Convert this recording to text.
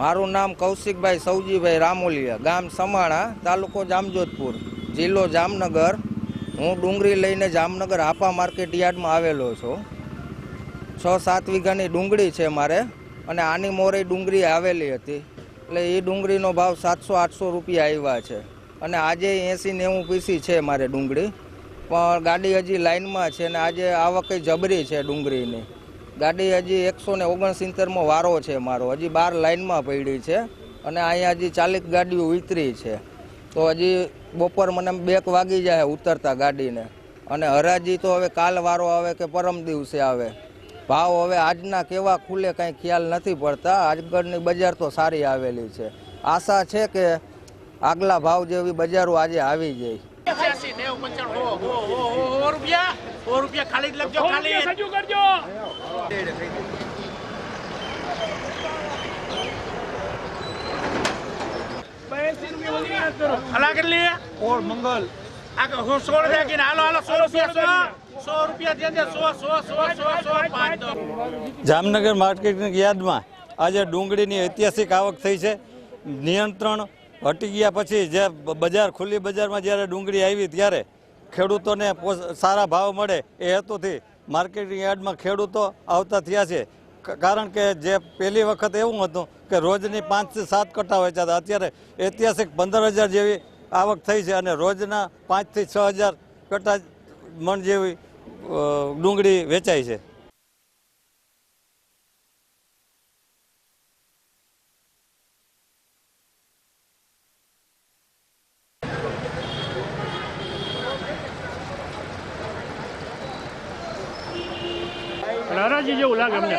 મારું નામ કૌશિકભાઈ સૌજીભાઈ રામોલિયા ગામ સમાણા તાલુકો જામજોધપુર જિલ્લો જામનગર. હું ડુંગળી લઈને જામનગર આપા માર્કેટ યાર્ડમાં આવેલો છું. છ સાત વીઘાની ડુંગળી છે મારે અને આની મોરી ડુંગળી આવેલી હતી. એટલે એ ડુંગળીનો ભાવ સાતસો આઠસો રૂપિયા આવ્યા છે. અને આજે એંસી નેવું પીસી છે મારે ડુંગળી. પણ ગાડી હજી લાઇનમાં છે અને આજે આવક જબરી છે ડુંગળીની. ગાડી હજી એકસો ને ઓગણસિત્તેરમો વારો છે મારો. હજી બાર લાઇનમાં પડી છે અને અહીંયા હજી ચાલીસ ગાડીઓ ઉતરી છે. તો હજી બપોર મને બેક વાગી જાય ઉતરતા ગાડીને. અને હરાજી તો હવે કાલ વારો આવે કે પરમ દિવસે આવે. ભાવ હવે આજના કેવા ખુલે કાંઈ ખ્યાલ નથી પડતા. આગળની બજાર તો સારી આવેલી છે. આશા છે કે આગલા ભાવ જેવી બજારો આજે આવી જાય. એસી નેવું પંચાણું રૂપિયા? રૂપિયા ખાલી લખજો ખાલી. સજુ કરજો. અલા કેટલી મંગલ. આ કે હું સોળ રાખીને હાલો હાલો સો રૂપિયા સો. સો રૂપિયા દે દે સો સો સો સો સો પાંચ જામનગર માર્કેટની યાદમાં આજે ડુંગળીની ઐતિહાસિક આવક થઈ છે. નિયંત્રણ હટી ગયા પછી જે બજાર, ખુલ્લી બજારમાં જ્યારે ડુંગળી આવી ત્યારે ખેડૂતોને સારા ભાવ મળે એ હેતુથી માર્કેટિંગ યાર્ડમાં ખેડૂતો આવતા થયા છે. કારણ કે જે પહેલી વખત એવું હતું કે રોજની પાંચથી સાત કટા વેચાતા અત્યારે ઐતિહાસિક પંદર હજાર જેવી આવક થઈ છે અને રોજના પાંચથી છ હજાર કટા મણ જેવી ડુંગળી વેચાય છે. હરાજી જેવું લાગે અમને